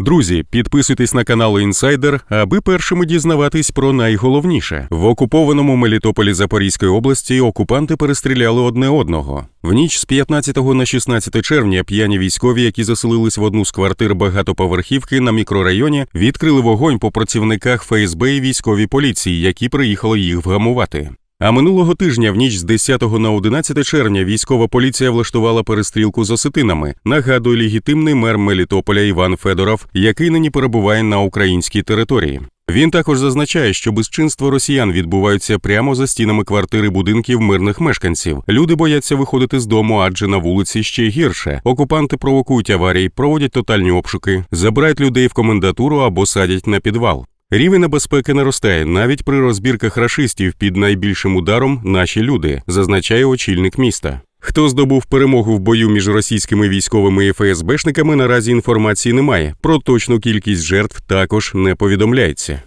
Друзі, підписуйтесь на канал Інсайдер, аби першими дізнаватись про найголовніше. В окупованому Мелітополі Запорізької області окупанти перестріляли одне одного. В ніч з 15 на 16 червня п'яні військові, які заселились в одну з квартир багатоповерхівки на мікрорайоні, відкрили вогонь по працівниках ФСБ і військовій поліції, які приїхали їх вгамувати. А минулого тижня, в ніч з 10 на 11 червня, військова поліція влаштувала перестрілку з осетинами. Нагадує легітимний мер Мелітополя Іван Федоров, який нині перебуває на українській території. Він також зазначає, що безчинства росіян відбуваються прямо за стінами квартири будинків мирних мешканців. Люди бояться виходити з дому, адже на вулиці ще гірше. Окупанти провокують аварії, проводять тотальні обшуки, забирають людей в комендатуру або садять на підвал. Рівень безпеки наростає навіть при розбірках рашистів під найбільшим ударом наші люди, зазначає очільник міста. Хто здобув перемогу в бою між російськими військовими і ФСБшниками, наразі інформації немає. Про точну кількість жертв також не повідомляється.